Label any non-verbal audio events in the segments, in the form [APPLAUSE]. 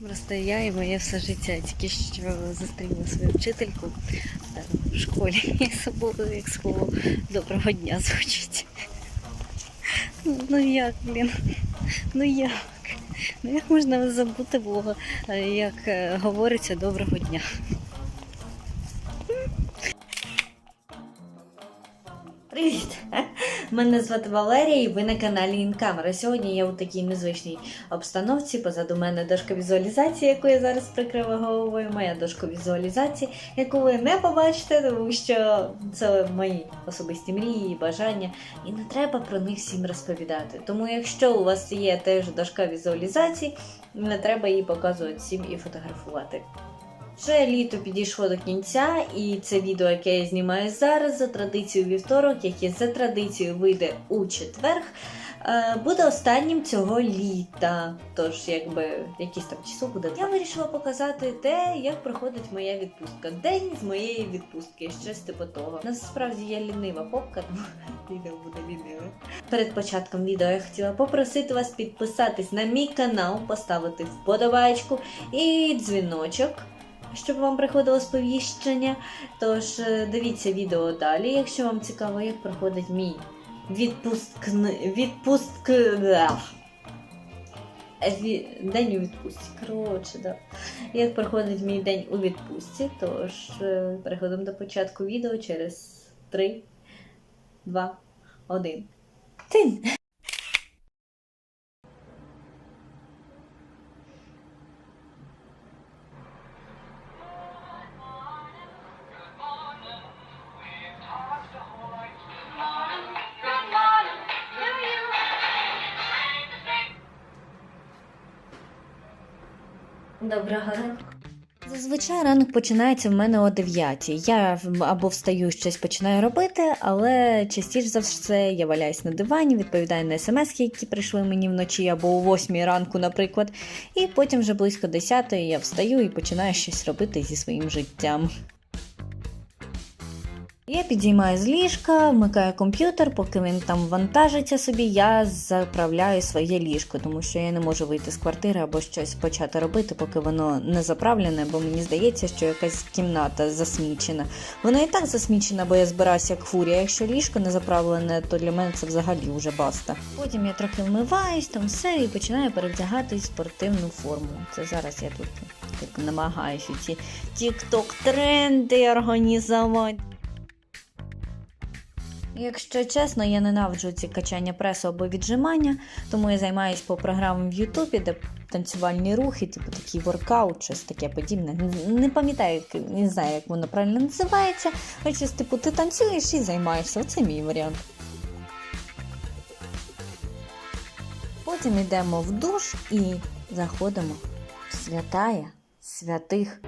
Просто я і моє все життя тільки що зустріла свою вчительку е, в школі [LAUGHS] і забула, як слово доброго дня звучить. Ну як, блін? Ну як? Ну як можна забути було, е, як е, говориться доброго дня? Привіт! Мене звати Валерія і ви на каналі Інкамера. Сьогодні я у такій незвичній обстановці. Позаду мене дошка візуалізації, яку я зараз прикрила головою. Моя дошка візуалізації, яку ви не побачите, тому що це мої особисті мрії бажання, і не треба про них всім розповідати. Тому, якщо у вас є теж дошка візуалізації, не треба її показувати всім і фотографувати. Вже літо підійшло до кінця, і це відео, яке я знімаю зараз, за традицією вівторок, яке за традицією вийде у четверг, е, буде останнім цього літа. Тож, якби якийсь там число буде. Я вирішила показати те, як проходить моя відпустка. День з моєї відпустки, щось типу того. Насправді я лінива попка, тому [LAUGHS] відео буде ліниве. Перед початком відео я хотіла попросити вас підписатись на мій канал, поставити вподобайку і дзвіночок щоб вам приходило сповіщення. Тож е, дивіться відео далі, якщо вам цікаво, як проходить мій відпуск... відпуск... Е, День у відпустці. Коротше, да. Як проходить мій день у відпустці, тож е, переходимо до початку відео через 3, 2, 1. Тин! Доброго ранку. Зазвичай ранок починається в мене о 9. Я або встаю щось починаю робити, але частіше за все я валяюсь на дивані, відповідаю на смс, які прийшли мені вночі або о 8 ранку, наприклад. І потім вже близько 10 я встаю і починаю щось робити зі своїм життям. Я підіймаю з ліжка, вмикаю комп'ютер, поки він там вантажиться собі, я заправляю своє ліжко, тому що я не можу вийти з квартири або щось почати робити, поки воно не заправлене, бо мені здається, що якась кімната засмічена. Вона і так засмічена, бо я збираюся як фурія. Якщо ліжко не заправлене, то для мене це взагалі вже баста. Потім я трохи вмиваюсь, там все і починаю перевдягатись в спортивну форму. Це зараз я тут так намагаюся ці тік-ток тренди організувати. Якщо чесно, я ненавиджу ці качання пресу або віджимання, тому я займаюся по програмам в Ютубі, де танцювальні рухи, типу такий воркаут, щось таке подібне. Не- пам'ятаю, не знаю, як воно правильно називається. Але щось, типу, ти танцюєш і займаєшся. Оце мій варіант. Потім йдемо в душ і заходимо в святая святих.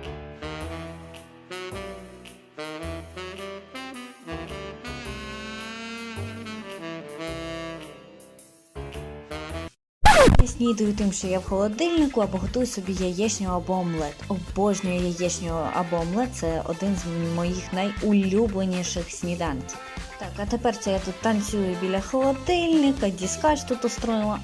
Снідаю тим, що я в холодильнику або готую собі яєчню або омлет. Обожнюю яєчню або омлет це один з моїх найулюбленіших сніданків. Так, а тепер це я тут танцюю біля холодильника, діскач тут устроїла.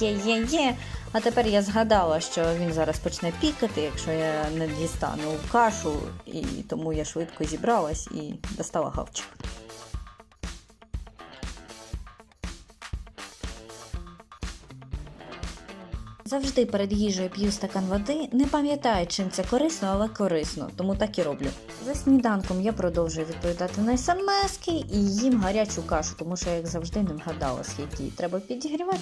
Є-є-є. А тепер я згадала, що він зараз почне пікати, якщо я не дістану кашу, і тому я швидко зібралась і достала гавчик. Завжди перед їжею п'ю стакан води, не пам'ятаю, чим це корисно, але корисно, тому так і роблю. За сніданком я продовжую відповідати на смски і їм гарячу кашу, тому що як завжди не вгадала, скільки її треба підігрівати.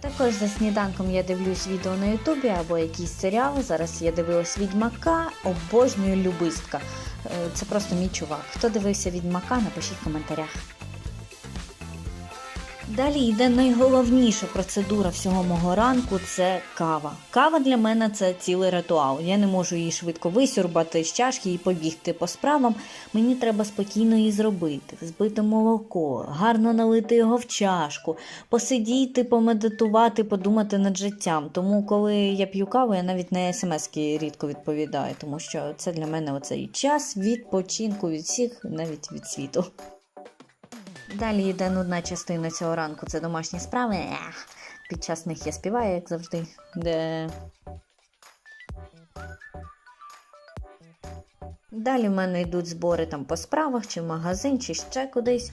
Також за сніданком я дивлюсь відео на Ютубі або якийсь серіал. Зараз я дивилась Відьмака, обожнюю любистка. Е, Це просто мій чувак. Хто дивився Відьмака, напишіть в коментарях. Далі йде найголовніша процедура всього мого ранку це кава. Кава для мене це цілий ритуал. Я не можу її швидко висюрбати з чашки і побігти по справам. Мені треба спокійно її зробити, взбити молоко, гарно налити його в чашку, посидіти, помедитувати, подумати над життям. Тому, коли я п'ю каву, я навіть на смски рідко відповідаю, тому що це для мене оцей час відпочинку від всіх, навіть від світу. Далі йде нудна частина цього ранку це домашні справи. Під час них я співаю, як завжди. Де... Далі в мене йдуть збори там по справах, чи в магазин, чи ще кудись.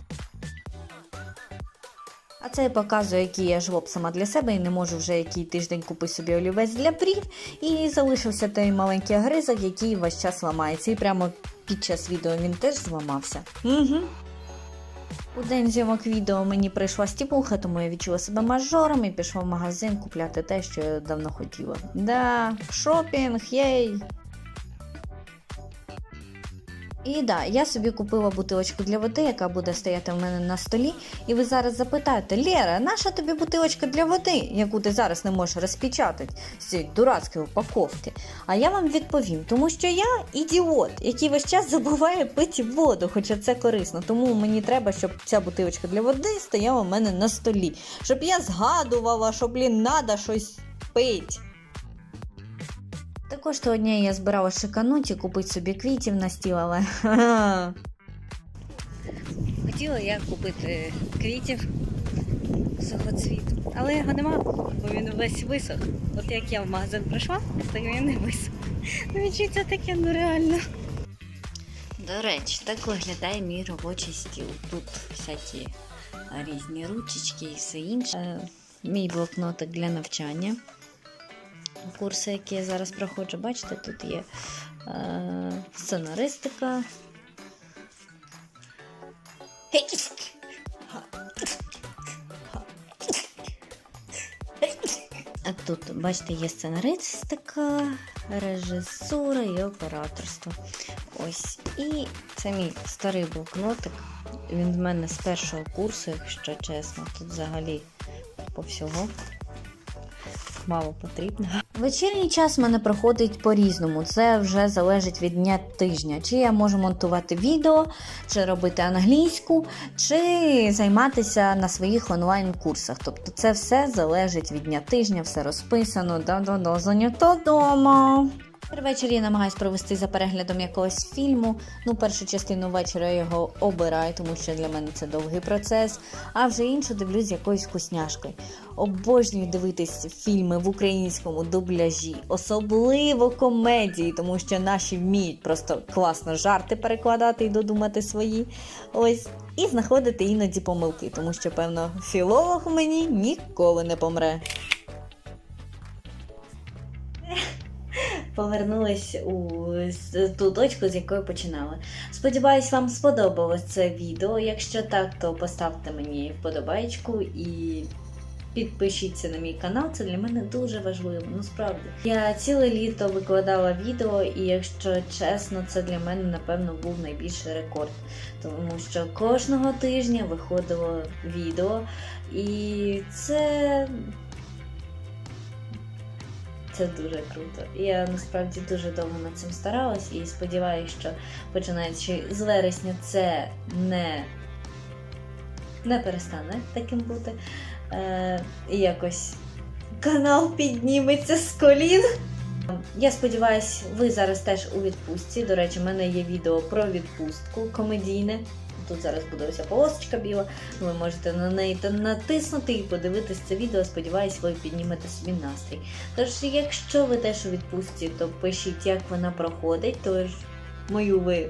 А це я показую, який я жлоб сама для себе і не можу вже який тиждень купити собі олівець для брів. І залишився той маленький огризок, який весь час ламається. І прямо під час відео він теж зламався. Угу. У день зйомок відео мені прийшла стіпуха, тому я відчула себе мажором і пішла в магазин купляти те, що я давно хотіла. Да, шопінг, єй! І да, я собі купила бутилочку для води, яка буде стояти в мене на столі. І ви зараз запитаєте, Лєра, наша тобі бутилочка для води, яку ти зараз не можеш розпечатати з цієї дурацької упаковки? А я вам відповім, тому що я ідіот, який весь час забуває пити воду, хоча це корисно. Тому мені треба, щоб ця бутилочка для води стояла в мене на столі, щоб я згадувала, що, блін, треба щось пити. Також того дня я збирала шикануть і купити собі квітів на стіл, але [LAUGHS] хотіла я купити квітів сухоцвіту, але його нема, бо він весь висох. От як я в магазин прийшла, то він не висох. [LAUGHS] Ну відчуття таке ну реально. До речі, так виглядає мій робочий стіл. Тут всякі різні ручечки і все інше. Е, Мій блокнотик для навчання курси, які я зараз проходжу, бачите, тут є е, сценаристика. А тут, бачите, є сценаристика, режисура і операторство. Ось. І це мій старий блокнотик. Він в мене з першого курсу, якщо чесно. Тут взагалі по всього мало потрібно. Вечірній час в мене проходить по-різному. Це вже залежить від дня тижня. Чи я можу монтувати відео, чи робити англійську, чи займатися на своїх онлайн-курсах. Тобто це все залежить від дня тижня, все розписано, да-да-да, занято дома. Ввечері я намагаюсь провести за переглядом якогось фільму. Ну, першу частину вечора я його обираю, тому що для мене це довгий процес. А вже іншу дивлюсь якоюсь вкусняшкою. Обожнюю дивитись фільми в українському дубляжі, особливо комедії, тому що наші вміють просто класно жарти перекладати і додумати свої. Ось. І знаходити іноді помилки, тому що, певно, філолог мені ніколи не помре. Повернулась у ту точку, з якої починала. Сподіваюсь, вам сподобалось це відео. Якщо так, то поставте мені вподобайку і підпишіться на мій канал. Це для мене дуже важливо. Ну справді. Я ціле літо викладала відео, і якщо чесно, це для мене напевно був найбільший рекорд. Тому що кожного тижня виходило відео, і це це дуже круто. Я насправді дуже довго над цим старалась і сподіваюся, що починаючи з вересня це не, не перестане таким бути. Е, якось канал підніметься з колін. Я сподіваюся, ви зараз теж у відпустці. До речі, в мене є відео про відпустку комедійне. Тут зараз буде ось полосочка біла. Ви можете на неї натиснути і подивитись це відео. Сподіваюсь, ви піднімете собі настрій. Тож, якщо ви теж у відпустці, то пишіть, як вона проходить. Тож мою ви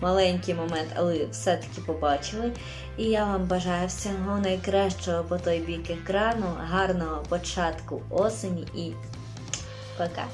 маленький момент, але все-таки побачили. І я вам бажаю всього найкращого по той бік екрану, гарного початку осені і пока!